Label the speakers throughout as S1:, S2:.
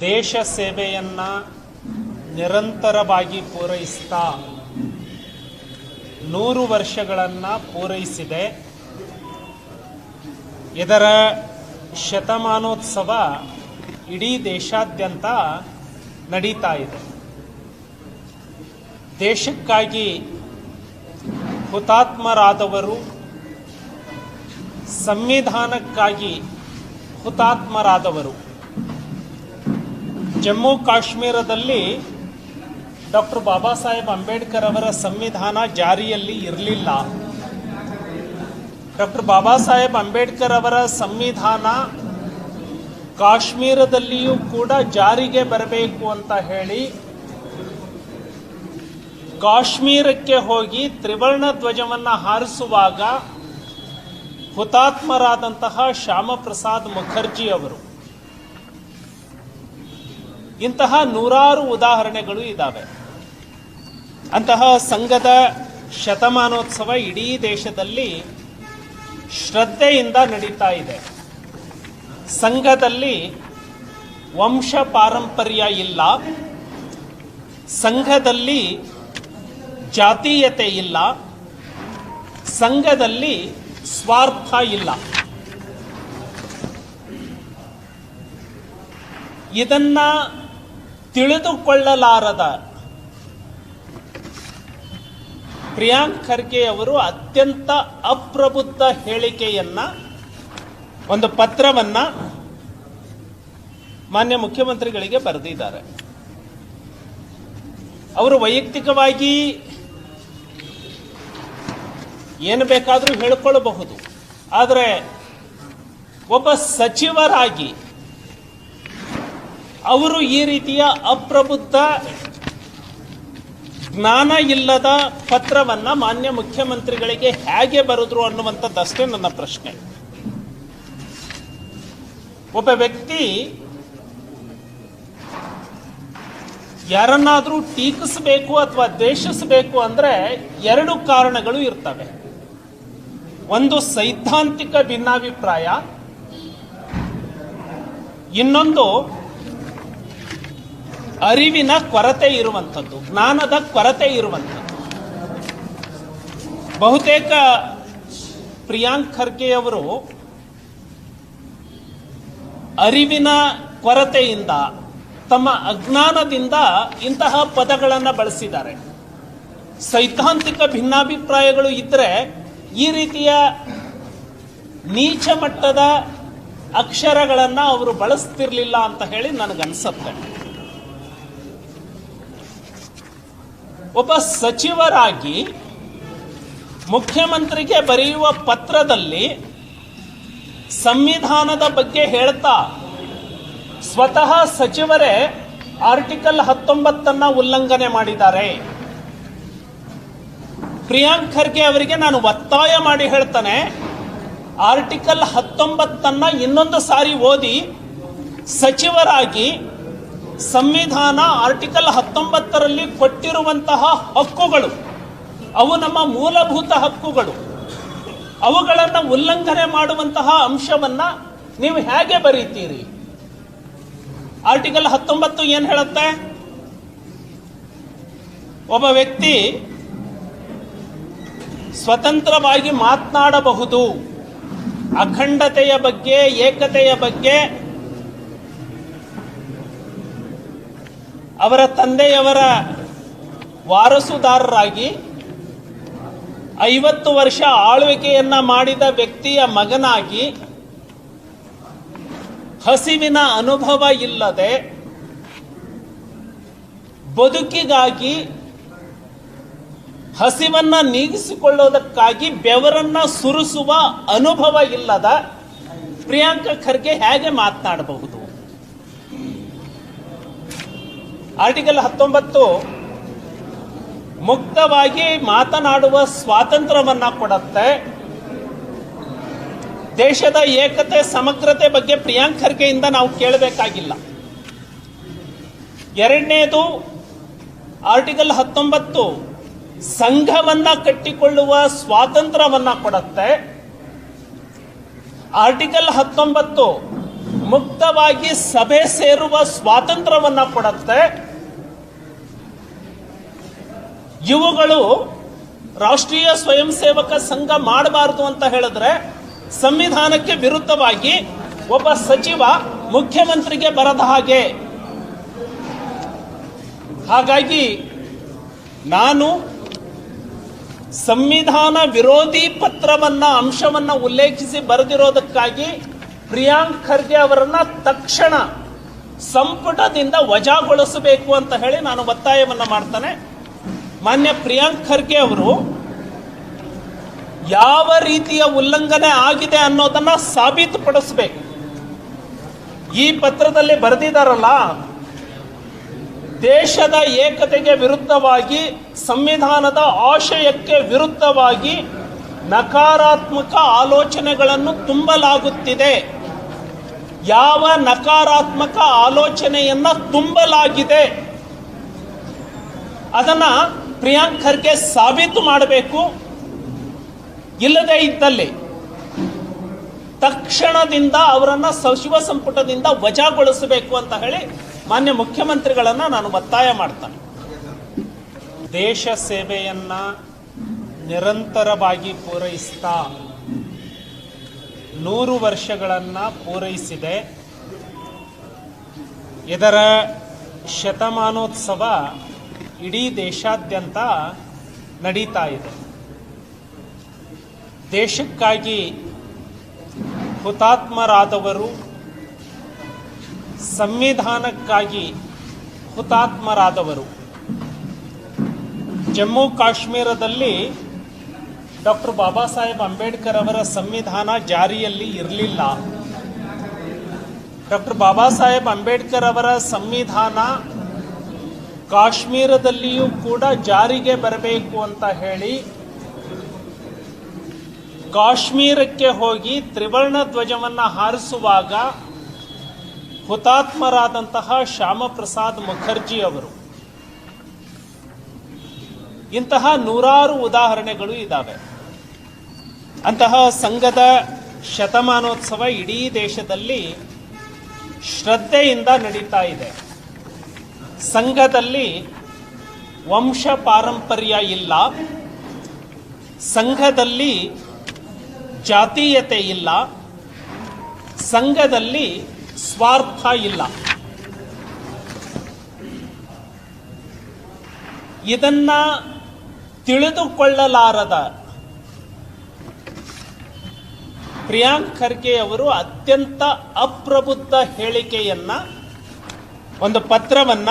S1: ದೇಶ ಸೇವೆಯನ್ನ ನಿರಂತರವಾಗಿ ಪೂರೈಸ್ತಾ ನೂರು ವರ್ಷಗಳನ್ನು ಪೂರೈಸಿದೆ. ಇದರ ಶತಮಾನೋತ್ಸವ ಇಡೀ ದೇಶಾದ್ಯಂತ ನಡೀತಾ ಇದೆ. ದೇಶಕ್ಕಾಗಿ ಹುತಾತ್ಮರಾದವರು, ಸಂವಿಧಾನಕ್ಕಾಗಿ ಹುತಾತ್ಮರಾದವರು ಜಮ್ಮು ಕಾಶ್ಮೀರದಲ್ಲಿ ಡಾಕ್ಟರ್ ಬಾಬಾ ಸಾಹೇಬ್ ಅಂಬೇಡ್ಕರ್ ಅವರ ಸಂವಿಧಾನ ಜಾರಿಯಲ್ಲಿ ಇರಲಿಲ್ಲ. ಡಾಕ್ಟರ್ ಬಾಬಾ ಸಾಹೇಬ್ ಅಂಬೇಡ್ಕರ್ ಅವರ ಸಂವಿಧಾನ ಕಾಶ್ಮೀರದಲ್ಲಿಯೂ ಕೂಡ ಜಾರಿಗೆ ಬರಬೇಕು ಅಂತ ಹೇಳಿ ಕಾಶ್ಮೀರಕ್ಕೆ ಹೋಗಿ ತ್ರಿವರ್ಣ ಧ್ವಜವನ್ನು ಹಾರಿಸುವಾಗ ಹುತಾತ್ಮರಾದಂತಹ ಶ್ಯಾಮಪ್ರಸಾದ್ ಮುಖರ್ಜಿ ಅವರು ಇಂತಹ ನೂರಾರು ಉದಾಹರಣೆಗಳು ಇದ್ದಾವೆ ಅಂತಹ ಸಂಘದ ಶತಮಾನೋತ್ಸವ ಇಡೀ ದೇಶದಲ್ಲಿ ಶ್ರದ್ಧೆಯಿಂದ ನಡೀತಾ ಇದೆ. ಸಂಘದಲ್ಲಿ ವಂಶ ಪಾರಂಪರ್ಯ ಇಲ್ಲ. ಸಂಘದಲ್ಲಿ ಜಾತೀಯತೆ ಇಲ್ಲ. ಸಂಘದಲ್ಲಿ ಸ್ವಾರ್ಥ ಇಲ್ಲ. ಇದನ್ನ ತಿಳಿದುಕೊಳ್ಳಲಾರದ ಪ್ರಿಯಾಂಕ್ ಖರ್ಗೆ ಅವರು ಅತ್ಯಂತ ಅಪ್ರಬುದ್ಧ ಹೇಳಿಕೆಯನ್ನ, ಒಂದು ಪತ್ರವನ್ನ ಮಾನ್ಯ ಮುಖ್ಯಮಂತ್ರಿಗಳಿಗೆ ಬರೆದಿದ್ದಾರೆ. ಅವರು ವೈಯಕ್ತಿಕವಾಗಿ ಏನು ಬೇಕಾದರೂ ಹೇಳಿಕೊಳ್ಳಬಹುದು ಆದರೆ ಒಬ್ಬ ಸಚಿವರಾಗಿ ಅವರು ಈ ರೀತಿಯ ಅಪ್ರಬುದ್ಧ ಜ್ಞಾನ ಇಲ್ಲದ ಪತ್ರವನ್ನ ಮಾನ್ಯ ಮುಖ್ಯಮಂತ್ರಿಗಳಿಗೆ ಹೇಗೆ ಬರೆದ್ರು ಅನ್ನುವಂಥದ್ದಷ್ಟೇ ನನ್ನ ಪ್ರಶ್ನೆ. ಒಬ್ಬ ವ್ಯಕ್ತಿ ಯಾರನ್ನಾದರೂ ಟೀಕಿಸಬೇಕು ಅಥವಾ ದ್ವೇಷಿಸಬೇಕು ಅಂದ್ರೆ ಎರಡು ಕಾರಣಗಳು ಇರ್ತವೆ. ಒಂದು ಸೈದ್ಧಾಂತಿಕ ಭಿನ್ನಾಭಿಪ್ರಾಯ, ಇನ್ನೊಂದು ಅರಿವಿನ ಕೊರತೆ ಇರುವಂಥದ್ದು, ಜ್ಞಾನದ ಕೊರತೆ ಇರುವಂಥದ್ದು. ಬಹುತೇಕ ಪ್ರಿಯಾಂಕ್ ಖರ್ಗೆಯವರು ಅರಿವಿನ ಕೊರತೆಯಿಂದ ತಮ್ಮ ಅಜ್ಞಾನದಿಂದ ಇಂತಹ ಪದಗಳನ್ನು ಬಳಸಿದ್ದಾರೆ. ಸೈದ್ಧಾಂತಿಕ ಭಿನ್ನಾಭಿಪ್ರಾಯಗಳು ಇದ್ದರೆ ಈ ರೀತಿಯ ನೀಚ ಮಟ್ಟದ ಅಕ್ಷರಗಳನ್ನು ಅವರು ಬಳಸ್ತಿರ್ಲಿಲ್ಲ ಅಂತ ಹೇಳಿ ನನಗನ್ಸುತ್ತೆ. ಒಬ್ಬ ಸಚಿವರಾಗಿ ಮುಖ್ಯಮಂತ್ರಿಗೆ ಬರೆಯುವ ಪತ್ರದಲ್ಲಿ ಸಂವಿಧಾನದ ಬಗ್ಗೆ ಹೇಳ್ತಾ, ಸ್ವತಃ ಸಚಿವರೇ ಆರ್ಟಿಕಲ್ ಹತ್ತೊಂಬತ್ತನ್ನ ಉಲ್ಲಂಘನೆ ಮಾಡಿದ್ದಾರೆ. ಪ್ರಿಯಾಂಕ್ ಖರ್ಗೆ ಅವರಿಗೆ ನಾನು ಒತ್ತಾಯ ಮಾಡಿ ಹೇಳ್ತಾನೆ, ಆರ್ಟಿಕಲ್ ಹತ್ತೊಂಬತ್ತನ್ನ ಇನ್ನೊಂದು ಸಾರಿ ಓದಿ, ಸಚಿವರಾಗಿ ಸಂವಿಧಾನ ಆರ್ಟಿಕಲ್ ಹತ್ತೊಂಬತ್ತರಲ್ಲಿ ಕೊಟ್ಟಿರುವಂತಹ ಹಕ್ಕುಗಳು, ಅವು ನಮ್ಮ ಮೂಲಭೂತ ಹಕ್ಕುಗಳು. ಅವುಗಳನ್ನು ಉಲ್ಲಂಘನೆ ಮಾಡುವಂತಹ ಅಂಶವನ್ನ ನೀವು ಹೇಗೆ ಬರೀತೀರಿ? ಆರ್ಟಿಕಲ್ ಹತ್ತೊಂಬತ್ತು ಏನ್ ಹೇಳುತ್ತೆ? ಒಬ್ಬ ವ್ಯಕ್ತಿ ಸ್ವತಂತ್ರವಾಗಿ ಮಾತನಾಡಬಹುದು. ಅಖಂಡತೆಯ ಬಗ್ಗೆ, ಏಕತೆಯ ಬಗ್ಗೆ ಅವರ ತಂದೆಯವರ ವಾರಸುದಾರರಾಗಿ ಐವತ್ತು ವರ್ಷ ಆಳ್ವಿಕೆಯನ್ನ ಮಾಡಿದ ವ್ಯಕ್ತಿಯ ಮಗನಾಗಿ ಹಸಿವಿನ ಅನುಭವ ಇಲ್ಲದೆ ಬದುಕಿಗಾಗಿ ಹಸಿವನ್ನ ನೀಗಿಸಿಕೊಳ್ಳೋದಕ್ಕಾಗಿ ಬೆವರನ್ನ ಸುರಿಸುವ ಅನುಭವ ಇಲ್ಲದ ಪ್ರಿಯಾಂಕ ಖರ್ಗೆ ಹೇಗೆ ಮಾತನಾಡಬಹುದು? ಆರ್ಟಿಕಲ್ ಹತ್ತೊಂಬತ್ತು, ಮುಕ್ತವಾಗಿ ಮಾತನಾಡುವ ಸ್ವಾತಂತ್ರ್ಯವನ್ನ ಕೊಡುತ್ತೆ. ದೇಶದ ಏಕತೆ, ಸಮಗ್ರತೆ ಬಗ್ಗೆ ಪ್ರಿಯಾಂಕ್ ಖರ್ಗೆಯಿಂದ ನಾವು ಕೇಳಬೇಕಾಗಿಲ್ಲ. ಎರಡನೇದು ಆರ್ಟಿಕಲ್ ಹತ್ತೊಂಬತ್ತು, ಸಂಘವನ್ನ ಕಟ್ಟಿಕೊಳ್ಳುವ ಸ್ವಾತಂತ್ರ್ಯವನ್ನ ಕೊಡುತ್ತೆ. ಆರ್ಟಿಕಲ್ ಹತ್ತೊಂಬತ್ತು, ಮುಕ್ತವಾಗಿ ಸಭೆ ಸೇರುವ ಸ್ವಾತಂತ್ರ್ಯವನ್ನ ಕೊಡುತ್ತೆ. ಇವುಗಳು ರಾಷ್ಟ್ರೀಯ ಸ್ವಯಂ ಸೇವಕ ಸಂಘ ಮಾಡಬಾರದು ಅಂತ ಹೇಳಿದ್ರೆ ಸಂವಿಧಾನಕ್ಕೆ ವಿರುದ್ಧವಾಗಿ ಒಬ್ಬ ಸಚಿವ ಮುಖ್ಯಮಂತ್ರಿಗೆ ಬರದ ಹಾಗೆ. ಹಾಗಾಗಿ ನಾನು ಸಂವಿಧಾನ ವಿರೋಧಿ ಪತ್ರವನ್ನ ಅಂಶವನ್ನ ಉಲ್ಲೇಖಿಸಿ ಬರೆದಿರೋದಕ್ಕಾಗಿ ಪ್ರಿಯಾಂಕ್ ಖರ್ಗೆ ಅವರನ್ನ ತಕ್ಷಣ ಸಂಪುಟದಿಂದ ವಜಾಗೊಳಿಸಬೇಕು ಅಂತ ಹೇಳಿ ನಾನು ಒತ್ತಾಯವನ್ನ ಮಾಡ್ತಾನೆ. ಮಾನ್ಯ ಪ್ರಿಯಾಂಕ್ ಖರ್ಗೆ ಅವರು ಯಾವ ರೀತಿಯ ಉಲ್ಲಂಘನೆ ಆಗಿದೆ ಅನ್ನೋದನ್ನ ಸಾಬೀತುಪಡಿಸಬೇಕು. ಈ ಪತ್ರದಲ್ಲಿ ಬರೆದಿದ್ದಾರಲ್ಲ ದೇಶದ ಏಕತೆಗೆ ವಿರುದ್ಧವಾಗಿ, ಸಂವಿಧಾನದ ಆಶಯಕ್ಕೆ ವಿರುದ್ಧವಾಗಿ ನಕಾರಾತ್ಮಕ ಆಲೋಚನೆಗಳನ್ನು ತುಂಬಲಾಗುತ್ತಿದೆ. ಯಾವ ನಕಾರಾತ್ಮಕ ಆಲೋಚನೆಯನ್ನ ತುಂಬಲಾಗಿದೆ. ಅದನ್ನ ಪ್ರಿಯಾಂಕ್ ಖರ್ಗೆ ಸಾಬೀತು ಮಾಡಬೇಕು ಇಲ್ಲದೇ ಇದ್ದಲ್ಲಿ ತಕ್ಷಣದಿಂದ ಅವರನ್ನ ಸಚಿವ ಸಂಪುಟದಿಂದ ವಜಾಗೊಳಿಸಬೇಕು ಅಂತ ಹೇಳಿ ಮಾನ್ಯ ಮುಖ್ಯಮಂತ್ರಿಗಳನ್ನ ನಾನು ಒತ್ತಾಯ ಮಾಡ್ತಾನೆ. ದೇಶ ಸೇವೆಯನ್ನ ನಿರಂತರವಾಗಿ ಪೂರೈಸ್ತಾ ನೂರು ವರ್ಷಗಳನ್ನ ಪೂರೈಸಿದೆ. ಇದರ ಶತಮಾನೋತ್ಸವ ಇಡೀ ದೇಶಾದ್ಯಂತ ನಡೀತಾ ಇದೆ. ದೇಶಕ್ಕಾಗಿ ಹುತಾತ್ಮರಾದವರು, ಸಂವಿಧಾನಕ್ಕಾಗಿ ಹುತಾತ್ಮರಾದವರು. ಜಮ್ಮು ಕಾಶ್ಮೀರದಲ್ಲಿ ಡಾಕ್ಟರ್ ಬಾಬಾ ಸಾಹೇಬ್ ಅಂಬೇಡ್ಕರ್ ಅವರ ಸಂವಿಧಾನ ಜಾರಿಯಲ್ಲಿ ಇರಲಿಲ್ಲ. ಡಾಕ್ಟರ್ ಬಾಬಾ ಸಾಹೇಬ್ ಅಂಬೇಡ್ಕರ್ ಅವರ ಸಂವಿಧಾನ ಕಾಶ್ಮೀರದಲ್ಲಿಯೂ ಕೂಡ ಜಾರಿಗೆ ಬರಬೇಕು ಅಂತ ಹೇಳಿ ಕಾಶ್ಮೀರಕ್ಕೆ ಹೋಗಿ ತ್ರಿವರ್ಣ ಧ್ವಜವನ್ನು ಹಾರಿಸುವಾಗ ಹುತಾತ್ಮರಾದಂತಹ ಶ್ಯಾಮಪ್ರಸಾದ್ ಮುಖರ್ಜಿ ಅವರು. ಇಂತಹ ನೂರಾರು ಉದಾಹರಣೆಗಳು ಇದ್ದಾವೆ ಅಂತಹ ಸಂಘದ ಶತಮಾನೋತ್ಸವ ಇಡೀ ದೇಶದಲ್ಲಿ ಶ್ರದ್ಧೆಯಿಂದ ನಡೀತಾ ಇದೆ. ಸಂಘದಲ್ಲಿ ವಂಶ ಪಾರಂಪರ್ಯ ಇಲ್ಲ. ಸಂಘದಲ್ಲಿ ಜಾತೀಯತೆ ಇಲ್ಲ. ಸಂಘದಲ್ಲಿ ಸ್ವಾರ್ಥ ಇಲ್ಲ. ಇದನ್ನ ತಿಳಿದುಕೊಳ್ಳಲಾರದ ಪ್ರಿಯಾಂಕ್ ಖರ್ಗೆ ಅವರು ಅತ್ಯಂತ ಅಪ್ರಬುದ್ಧ ಹೇಳಿಕೆಯನ್ನ ಒಂದು ಪತ್ರವನ್ನ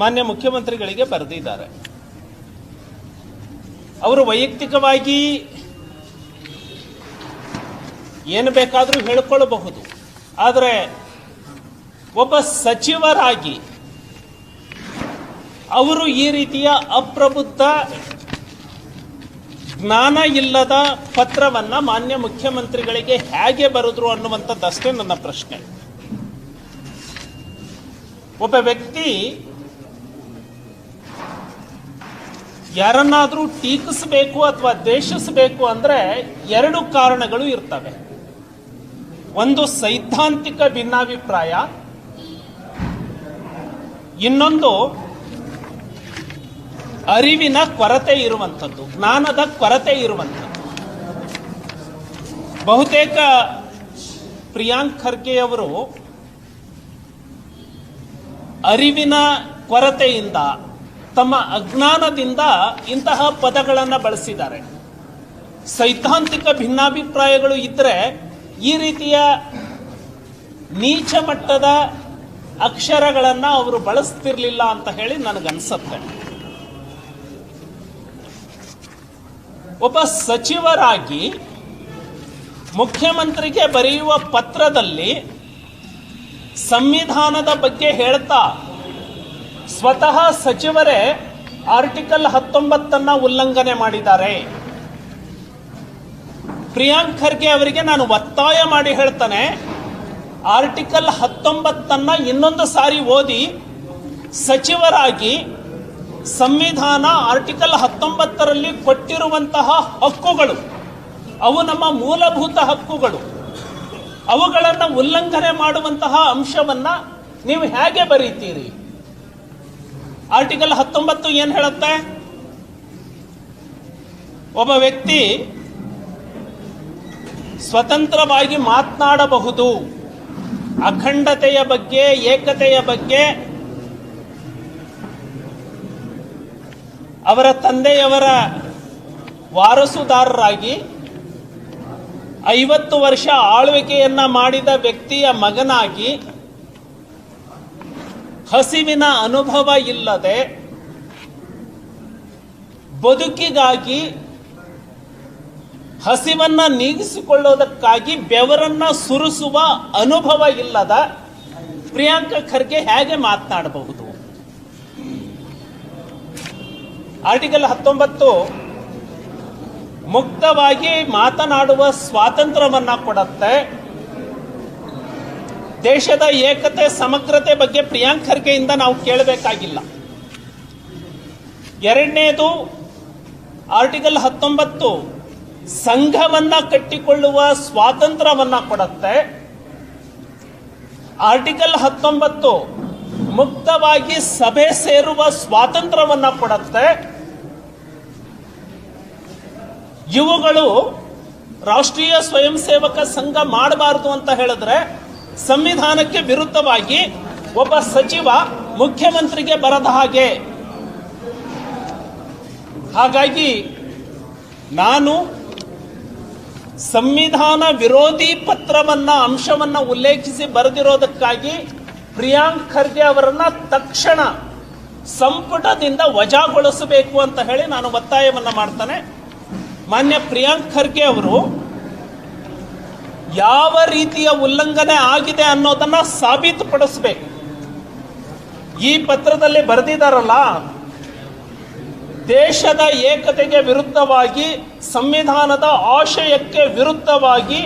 S1: ಮಾನ್ಯ ಮುಖ್ಯಮಂತ್ರಿಗಳಿಗೆ ಬರೆದಿದ್ದಾರೆ. ಅವರು ವೈಯಕ್ತಿಕವಾಗಿ ಏನು ಬೇಕಾದರೂ ಹೇಳಿಕೊಳ್ಳಬಹುದು ಆದರೆ ಒಬ್ಬ ಸಚಿವರಾಗಿ ಅವರು ಈ ರೀತಿಯ ಅಪ್ರಬುದ್ಧ ಜ್ಞಾನ ಇಲ್ಲದ ಪತ್ರವನ್ನ ಮಾನ್ಯ ಮುಖ್ಯಮಂತ್ರಿಗಳಿಗೆ ಹೇಗೆ ಬರೆದ್ರು ಅನ್ನುವಂಥದ್ದಷ್ಟೇ ನನ್ನ ಪ್ರಶ್ನೆ. ಒಬ್ಬ ವ್ಯಕ್ತಿ ಯಾರನ್ನಾದರೂ ಟೀಕಿಸಬೇಕು ಅಥವಾ ದ್ವೇಷಿಸಬೇಕು ಅಂದ್ರೆ ಎರಡು ಕಾರಣಗಳು ಇರ್ತವೆ. ಒಂದು ಸೈದ್ಧಾಂತಿಕ ಭಿನ್ನಾಭಿಪ್ರಾಯ, ಇನ್ನೊಂದು ಅರಿವಿನ ಕೊರತೆ ಇರುವಂಥದ್ದು, ಜ್ಞಾನದ ಕೊರತೆ ಇರುವಂಥದ್ದು. ಬಹುತೇಕ ಪ್ರಿಯಾಂಕ್ ಖರ್ಗೆ ಅವರು ಅರಿವಿನ ಕೊರತೆಯಿಂದ, ತಮ್ಮ ಅಜ್ಞಾನದಿಂದ ಇಂತಹ ಪದಗಳನ್ನು ಬಳಸಿದ್ದಾರೆ. ಸೈದ್ಧಾಂತಿಕ ಭಿನ್ನಾಭಿಪ್ರಾಯಗಳು ಇದ್ದರೆ ಈ ರೀತಿಯ ನೀಚ ಮಟ್ಟದ ಅಕ್ಷರಗಳನ್ನು ಅವರು ಬಳಸ್ತಿರ್ಲಿಲ್ಲ ಅಂತ ಹೇಳಿ ನನಗನ್ಸತ್ತೆ. ಒಬ್ಬ ಸಚಿವರಾಗಿ ಮುಖ್ಯಮಂತ್ರಿಗೆ ಬರೆಯುವ ಪತ್ರದಲ್ಲಿ ಸಂವಿಧಾನದ ಬಗ್ಗೆ ಹೇಳ್ತಾ ಸ್ವತಃ ಸಚಿವರೇ ಆರ್ಟಿಕಲ್ ಹತ್ತೊಂಬತ್ತನ್ನ ಉಲ್ಲಂಘನೆ ಮಾಡಿದ್ದಾರೆ. ಪ್ರಿಯಾಂಕ್ ಖರ್ಗೆ ಅವರಿಗೆ ನಾನು ಒತ್ತಾಯ ಮಾಡಿ ಹೇಳ್ತಾನೆ, ಆರ್ಟಿಕಲ್ ಹತ್ತೊಂಬತ್ತನ್ನ ಇನ್ನೊಂದು ಸಾರಿ ಓದಿ ಸಚಿವರಾಗಿ ಸಂವಿಧಾನ ಆರ್ಟಿಕಲ್ ಹತ್ತೊಂಬತ್ತರಲ್ಲಿ ಕೊಟ್ಟಿರುವಂತಹ ಹಕ್ಕುಗಳು, ಅವು ನಮ್ಮ ಮೂಲಭೂತ ಹಕ್ಕುಗಳು. ಅವುಗಳನ್ನು ಉಲ್ಲಂಘನೆ ಮಾಡುವಂತಹ ಅಂಶವನ್ನ ನೀವು ಹೇಗೆ ಬರೀತೀರಿ? ಆರ್ಟಿಕಲ್ ಹತ್ತೊಂಬತ್ತು ಏನ್ ಹೇಳುತ್ತೆ? ಒಬ್ಬ ವ್ಯಕ್ತಿ ಸ್ವತಂತ್ರವಾಗಿ ಮಾತನಾಡಬಹುದು. ಅಖಂಡತೆಯ ಬಗ್ಗೆ, ಏಕತೆಯ ಬಗ್ಗೆ ಅವರ ತಂದೆಯವರ ವಾರಸುದಾರರಾಗಿ ಐವತ್ತು ವರ್ಷ ಆಳ್ವಿಕೆಯನ್ನ ಮಾಡಿದ ವ್ಯಕ್ತಿಯ ಮಗನಾಗಿ ಹಸಿವಿನ ಅನುಭವ ಇಲ್ಲದೆ ಬದುಕಿಗಾಗಿ ಹಸಿವನ್ನ ನೀಗಿಸಿಕೊಳ್ಳೋದಕ್ಕಾಗಿ ಬೆವರನ್ನ ಸುರಿಸುವ ಅನುಭವ ಇಲ್ಲದ ಪ್ರಿಯಾಂಕ ಖರ್ಗೆ ಹೇಗೆ ಮಾತನಾಡಬಹುದು? ಆರ್ಟಿಕಲ್ ಹತ್ತೊಂಬತ್ತು ಮುಕ್ತವಾಗಿ ಮಾತನಾಡುವ ಸ್ವಾತಂತ್ರ್ಯವನ್ನ ಕೊಡುತ್ತೆ. ದೇಶದ ಏಕತೆ, ಸಮಗ್ರತೆ ಬಗ್ಗೆ ಪ್ರಿಯಾಂಕ್ ಖರ್ಗೆಯಿಂದ ನಾವು ಕೇಳಬೇಕಾಗಿಲ್ಲ. ಎರಡನೇದು ಆರ್ಟಿಕಲ್ ಹತ್ತೊಂಬತ್ತು, ಸಂಘವನ್ನು ಕಟ್ಟಿಕೊಳ್ಳುವ ಸ್ವಾತಂತ್ರ್ಯವನ್ನ ಕೊಡುತ್ತೆ. ಆರ್ಟಿಕಲ್ ಹತ್ತೊಂಬತ್ತು, ಮುಕ್ತವಾಗಿ ಸಭೆ ಸೇರುವ ಸ್ವಾತಂತ್ರ್ಯವನ್ನ ಕೊಡುತ್ತೆ. ಇವುಗಳು ರಾಷ್ಟ್ರೀಯ ಸ್ವಯಂ ಸೇವಕ ಸಂಘ ಮಾಡಬಾರದು ಅಂತ ಹೇಳಿದ್ರೆ ಸಂವಿಧಾನಕ್ಕೆ ವಿರುದ್ಧವಾಗಿ ಒಬ್ಬ ಸಚಿವ ಮುಖ್ಯಮಂತ್ರಿಗೆ ಬರದ ಹಾಗೆ. ಹಾಗಾಗಿ ನಾನು ಸಂವಿಧಾನ ವಿರೋಧಿ ಪತ್ರವನ್ನ, ಅಂಶವನ್ನ ಉಲ್ಲೇಖಿಸಿ ಬರೆದಿರೋದಕ್ಕಾಗಿ ಪ್ರಿಯಾಂಕ್ ಖರ್ಗೆ ಅವರನ್ನ ತಕ್ಷಣ ಸಂಪುಟದಿಂದ ವಜಾಗೊಳಿಸಬೇಕು ಅಂತ ಹೇಳಿ ನಾನು ಒತ್ತಾಯವನ್ನ ಮಾಡ್ತಾನೆ. ಮಾನ್ಯ ಪ್ರಿಯಾಂಕ್ ಖರ್ಗೆ ಅವರು ಯಾವ ರೀತಿಯ ಉಲ್ಲಂಘನೆ ಆಗಿದೆ ಅನ್ನೋದನ್ನ ಸಾಬೀತುಪಡಿಸಬೇಕು. ಈ ಪತ್ರದಲ್ಲಿ ಬರೆದಿದ್ದಾರಲ್ಲ, ದೇಶದ ಏಕತೆಗೆ ವಿರುದ್ಧವಾಗಿ, ಸಂವಿಧಾನದ ಆಶಯಕ್ಕೆ ವಿರುದ್ಧವಾಗಿ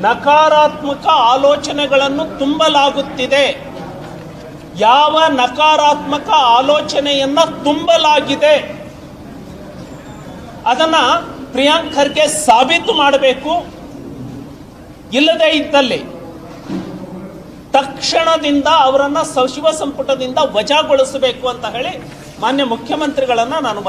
S1: ನಕಾರಾತ್ಮಕ ಆಲೋಚನೆಗಳನ್ನು ತುಂಬಲಾಗುತ್ತಿದೆ. ಯಾವ ನಕಾರಾತ್ಮಕ ಆಲೋಚನೆಯನ್ನ ತುಂಬಲಾಗಿದೆ. ಅದನ್ನ ಪ್ರಿಯಾಂಕ್ ಖರ್ಗೆ ಸಾಬೀತು ಮಾಡಬೇಕು ಇಲ್ಲದೆ ಇದ್ದಲ್ಲಿ ತಕ್ಷಣದಿಂದ ಅವರನ್ನ ಸಚಿವ ಸಂಪುಟದಿಂದ ವಜಾಗೊಳಿಸಬೇಕು ಅಂತ ಹೇಳಿ ಮಾನ್ಯ ಮುಖ್ಯಮಂತ್ರಿಗಳನ್ನ ನಾನು